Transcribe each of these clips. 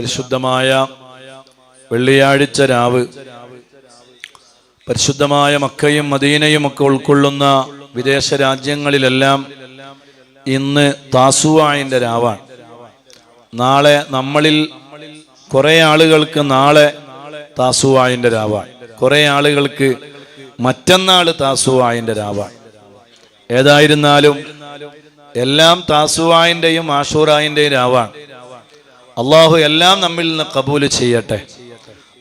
പരിശുദ്ധമായ വെള്ളിയാഴ്ച രാവ്. പരിശുദ്ധമായ മക്കയും മദീനയും ഒക്കെ ഉൾക്കൊള്ളുന്ന വിദേശ രാജ്യങ്ങളിലെല്ലാം ഇന്ന് താസുവായിന്റെ രാവാണ്. നാളെ നമ്മളിൽ കുറേ ആളുകൾക്ക് നാളെ താസുവായിന്റെ രാവാണ്. കുറേ ആളുകൾക്ക് മറ്റന്നാൾ താസുവായിന്റെ രാവാണ്. ഏതായിരുന്നാലും എല്ലാം താസുവായിന്റെയും ആഷൂറായിന്റെയും രാവാണ്. അള്ളാഹു എല്ലാം നമ്മിൽ നിന്ന് കബൂൽ ചെയ്യട്ടെ.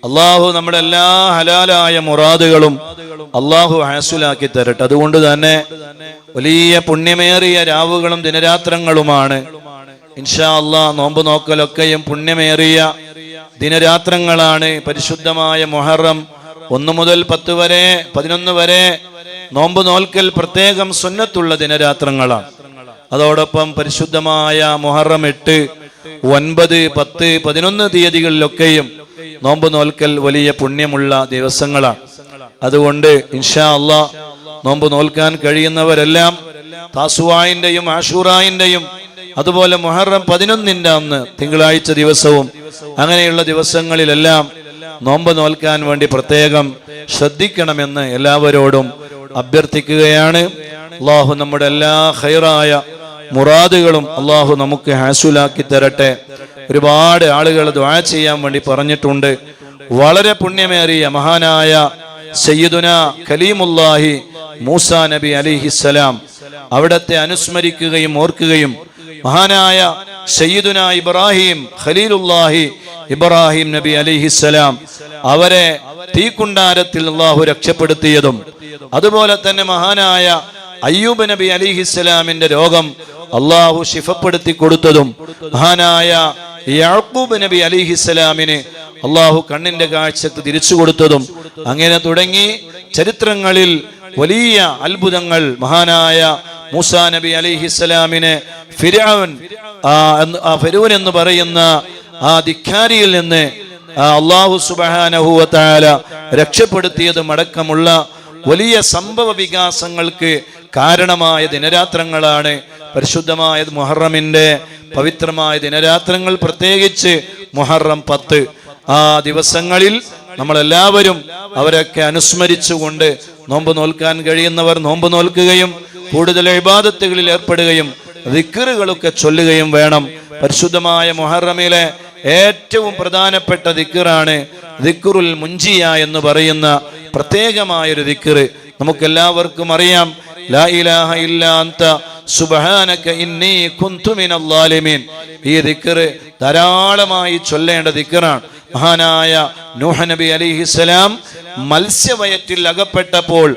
അള്ളാഹു നമ്മുടെ എല്ലാ ഹലാലായ മുറാദുകളും അള്ളാഹു ഹാസുലാക്കി തരട്ടെ. അതുകൊണ്ട് തന്നെ വലിയ പുണ്യമേറിയ രാവുകളും ദിനരാത്രങ്ങളുമാണ്. ഇൻഷാ അള്ളാഹ് നോമ്പ് നോക്കലൊക്കെയും പുണ്യമേറിയ ദിനരാത്രങ്ങളാണ്. പരിശുദ്ധമായ മൊഹറം ഒന്ന് മുതൽ പത്ത് വരെ പതിനൊന്ന് വരെ നോമ്പ് നോൽക്കൽ പ്രത്യേകം സുന്നത്തുള്ള ദിനരാത്രങ്ങളാണ്. അതോടൊപ്പം പരിശുദ്ധമായ മൊഹറം എട്ട് ഒൻപത് പത്ത് പതിനൊന്ന് തീയതികളിലൊക്കെയും നോമ്പ് നോൽക്കൽ വലിയ പുണ്യമുള്ള ദിവസങ്ങളാണ്. അതുകൊണ്ട് ഇൻഷാ അള്ളാ നോമ്പ് നോൽക്കാൻ കഴിയുന്നവരെല്ലാം താസുവായിന്റെയും ആഷൂറായിന്റെയും അതുപോലെ മുഹറം പതിനൊന്നിന്റെ അന്ന് തിങ്കളാഴ്ച ദിവസവും അങ്ങനെയുള്ള ദിവസങ്ങളിലെല്ലാം നോമ്പ് നോൽക്കാൻ വേണ്ടി പ്രത്യേകം ശ്രദ്ധിക്കണമെന്ന് എല്ലാവരോടും അഭ്യർത്ഥിക്കുകയാണ്. അള്ളാഹു നമ്മുടെ എല്ലാ ഹൈറായ മുറാദുകളും അള്ളാഹു നമുക്ക് ഹാസുലാക്കി തരട്ടെ. ഒരുപാട് ആളുകൾ ദ്വാ ചെയ്യാൻ വേണ്ടി പറഞ്ഞിട്ടുണ്ട്. വളരെ പുണ്യമേറിയ മഹാനായ സയ്യിദുന കലീമുല്ലാഹി മൂസ നബി അലിഹിസലാം അവിടത്തെ അനുസ്മരിക്കുകയും ഓർക്കുകയും മഹാനായ സയ്യിദുന ഇബ്രാഹിം ഖലീലുല്ലാഹി ഇബ്രാഹിം നബി അലിഹിസലാം അവരെ തീക്കുണ്ടാരത്തിൽ അള്ളാഹു രക്ഷപ്പെടുത്തിയതും അതുപോലെ തന്നെ മഹാനായ അയ്യൂബ് നബി അലിഹിസ്സലാമിന്റെ രോഗം അള്ളാഹു ശിഫപ്പെടുത്തി കൊടുത്തതും മഹാനായ യാക്കൂബ് നബി അലിഹിസ്സലാമിന് അള്ളാഹു കണ്ണിന്റെ കാഴ്ചക്ക് തിരിച്ചു കൊടുത്തതും അങ്ങനെ തുടങ്ങി ചരിത്രങ്ങളിൽ വലിയ അത്ഭുതങ്ങൾ മഹാനായ മൂസാ നബി അലിഹിസ്സലാമിനെ ഫിരാവൻ ആ ഫിരൂൻ എന്ന് പറയുന്ന ആ ധിഖാരിയിൽ നിന്ന് അള്ളാഹു സുബാനഹുവത്തായ രക്ഷപ്പെടുത്തിയതും അടക്കമുള്ള വലിയ സംഭവ വികാസങ്ങൾക്ക് കാരണമായ ദിനരാത്രങ്ങളാണ്. പരിശുദ്ധമായ മുഹറമിന്റെ പവിത്രമായ ദിനരാത്രങ്ങൾ പ്രത്യേകിച്ച് മുഹറം പത്ത്. ആ ദിവസങ്ങളിൽ നമ്മളെല്ലാവരും അവരൊക്കെ അനുസ്മരിച്ചുകൊണ്ട് നോമ്പ് നോൽക്കാൻ കഴിയുന്നവർ നോമ്പ് നോൽക്കുകയും കൂടുതൽ ഇബാദത്തുകളിൽ ഏർപ്പെടുകയും ദിക്കറുകളൊക്കെ ചൊല്ലുകയും വേണം. പരിശുദ്ധമായ മുഹറമിലെ ഏറ്റവും പ്രധാനപ്പെട്ട ദിക്കറാണ് ദിക്കുറുൽ മുഞ്ചിയ എന്ന് പറയുന്ന പ്രത്യേകമായൊരു ദിക്കറ് നമുക്കെല്ലാവർക്കും അറിയാം ലാ ഇലാഹ ഇല്ലാ അന്ത സുബ്ഹാനക ഇന്നി കുന്തു മിനൽ ളാലിമീൻ ഈ ദിക്കറ് ധാരാളമായി ചൊല്ലേണ്ട ദിക്കറാണ് മഹാനായ നൂഹ നബി അലിഹിസ്സലാം മത്സ്യവയറ്റിൽ അകപ്പെട്ടപ്പോൾ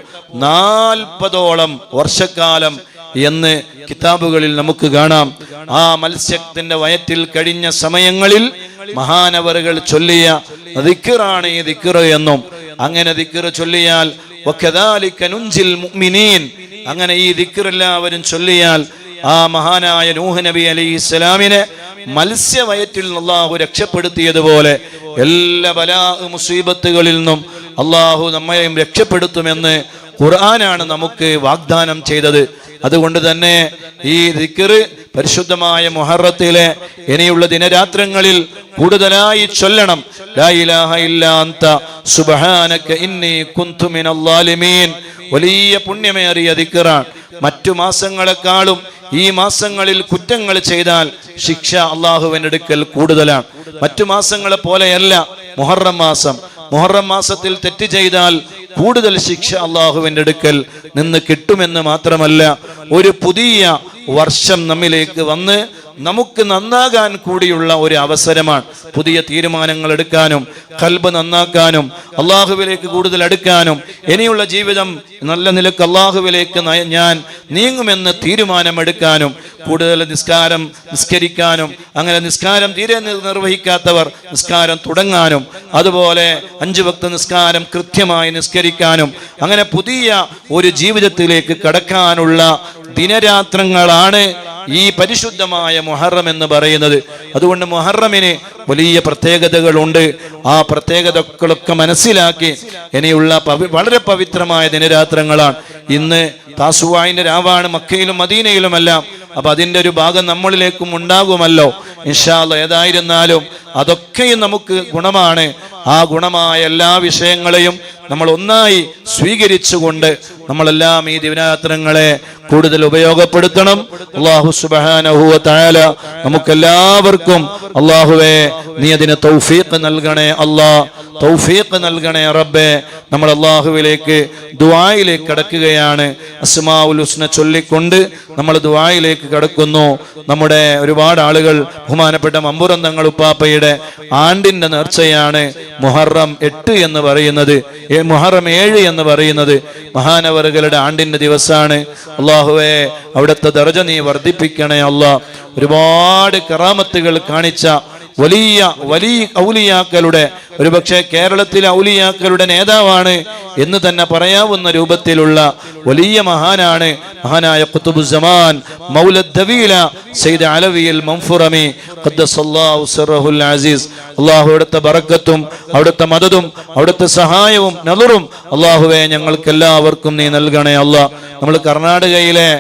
നാൽപ്പതോളം വർഷക്കാലം എന്ന് കിതാബുകളിൽ നമുക്ക് കാണാം. ആ മത്സ്യത്തിന്റെ വയറ്റിൽ കഴിഞ്ഞ സമയങ്ങളിൽ മഹാനവറുകൾ ചൊല്ലിയ ദിക്കറാണ് ഈ ദിക്കറ് എന്നും. അങ്ങനെ ദിക്കറ് ചൊല്ലിയാൽ മുഅ്മിനീൻ അങ്ങനെ ഈ ദിക്കറെല്ലാവരും ചൊല്ലിയാൽ ആ മഹാനായ നൂഹ് നബി അലൈഹി ഇസ്ലാമിനെ മത്സ്യവയറ്റിൽ അള്ളാഹു രക്ഷപ്പെടുത്തിയതുപോലെ എല്ലാ ബലാ മുസീബത്തുകളിൽ നിന്നും അള്ളാഹു നമ്മയും രക്ഷപ്പെടുത്തുമെന്ന് ഖുർആനാണ് നമുക്ക് വാഗ്ദാനം ചെയ്തത്. അതുകൊണ്ട് തന്നെ ഈ ദിക്കറ് പരിശുദ്ധമായ മുഹറത്തിലെ ഇനിയുള്ള ദിനരാത്രങ്ങളിൽ കൂടുതലായി ചൊല്ലണം. വലിയ പുണ്യമേറിയ ദിക്കറാണ് മറ്റു മാസങ്ങളെക്കാളും ഈ മാസങ്ങളിൽ കുറ്റങ്ങൾ ചെയ്താൽ ശിക്ഷ അള്ളാഹുവിന്റെ അടുക്കൽ കൂടുതലാണ്. മറ്റു മാസങ്ങളെ പോലെയല്ല മുഹറം മാസം. മുഹറം മാസത്തിൽ തെറ്റ് ചെയ്താൽ കൂടുതൽ ശിക്ഷ അള്ളാഹുവിന്റെ അടുക്കൽ നിന്ന് കിട്ടുമെന്ന് മാത്രമല്ല ഒരു പുതിയ വർഷം നമ്മിലേക്ക് വന്ന് നമുക്ക് നന്നാകാൻ കൂടിയുള്ള ഒരു അവസരമാണ്. പുതിയ തീരുമാനങ്ങൾ എടുക്കാനും കൽബ് നന്നാക്കാനും അള്ളാഹുവിലേക്ക് കൂടുതൽ അടുക്കാനും ഇനിയുള്ള ജീവിതം നല്ല നിലയ്ക്ക് അള്ളാഹുവിലേക്ക് ഞാൻ നീങ്ങുമെന്ന് തീരുമാനമെടുക്കാനും കൂടുതൽ നിസ്കാരം നിസ്കരിക്കാനും അങ്ങനെ നിസ്കാരം തീരെ നിർവഹിക്കാത്തവർ നിസ്കാരം തുടങ്ങാനും അതുപോലെ അഞ്ചു ഭക്ത നിസ്കാരം കൃത്യമായി നിസ്കരിക്കാനും അങ്ങനെ പുതിയ ഒരു ജീവിതത്തിലേക്ക് കടക്കാനുള്ള ദിനരാത്രങ്ങളാണ് ഈ പരിശുദ്ധമായ മുഹറം എന്ന് പറയുന്നത്. അതുകൊണ്ട് മുഹറമിന് വലിയ പ്രത്യേകതകളുണ്ട്. ആ പ്രത്യേകതകളൊക്കെ മനസ്സിലാക്കി ഇനിയുള്ള വളരെ പവിത്രമായ ദിനരാത്രങ്ങളാണ്. ഇന്ന് താസുവായിന്റെ രാവാണ് മക്കയിലും മദീനയിലുമെല്ലാം. അപ്പൊ അതിന്റെ ഒരു ഭാഗം നമ്മളിലേക്കും ഉണ്ടാകുമല്ലോ. ഇൻഷാല്ല ഏതായിരുന്നാലും അതൊക്കെയും നമുക്ക് ഗുണമാണ്. ആ ഗുണമായ എല്ലാ വിഷയങ്ങളെയും നമ്മൾ ഒന്നായി സ്വീകരിച്ചുകൊണ്ട് നമ്മളെല്ലാം ഈ ദിവനാത്രങ്ങളെ കൂടുതൽ ഉപയോഗപ്പെടുത്തണം. അള്ളാഹു സുബാനഹുവ താല നമുക്കെല്ലാവർക്കും അള്ളാഹുവെ നീ അതിന് തൗഫീഖ് നൽകണേ അള്ളാഹ് തൗഫീഖ് നൽകണേ റബ്ബെ. നമ്മൾ അള്ളാഹുവിലേക്ക് ദുആയിലേക്ക് കടക്കുകയാണ്. അസ്മാഉൽ ഹുസ്ന ചൊല്ലിക്കൊണ്ട് നമ്മൾ ദുആയിലേക്ക് കടക്കുന്നു. നമ്മുടെ ഒരുപാട് ആളുകൾ ബഹുമാനപ്പെട്ട മമ്പുറം തങ്ങൾ ഉപ്പാപ്പയുടെ ആണ്ടിന്റെ നേർച്ചയാണ്. മുഹറം എട്ട് എന്ന് പറയുന്നത് മുഹറം ഏഴ് എന്ന് പറയുന്നത് മഹാനവറുകളുടെ ആണ്ടിന്റെ ദിവസമാണ്. അള്ളാഹുവെ അവിടുത്തെ ദർജ നീ വർദ്ധിപ്പിക്കണേ അള്ളാഹ് ഒരുപാട് കറാമത്തുകൾ കാണിച്ച വലിയ വലിയ ഔലിയാക്കളുടെ ഒരുപക്ഷെ കേരളത്തിലെ ഔലിയാക്കളുടെ നേതാവാണ് എന്ന് തന്നെ പറയാവുന്ന രൂപത്തിലുള്ള വലിയ മഹാനാണ് മഹാനായ കുത്തുബുസമാൻ മൗലദ്ദവീല സെയ്ദ് അലവിയൽ മംഫുറമി ഖദ്ദസല്ലാഹു സിറഹുൽ അസീസ്. അള്ളാഹു അവിടുത്തെ ബറക്കത്തും അവിടുത്തെ മദതും അവിടുത്തെ സഹായവും നദറും അള്ളാഹുവെ ഞങ്ങൾക്ക് എല്ലാവർക്കും നീ നൽകണേ അല്ലാ നമ്മൾ കർണാടകയിലെ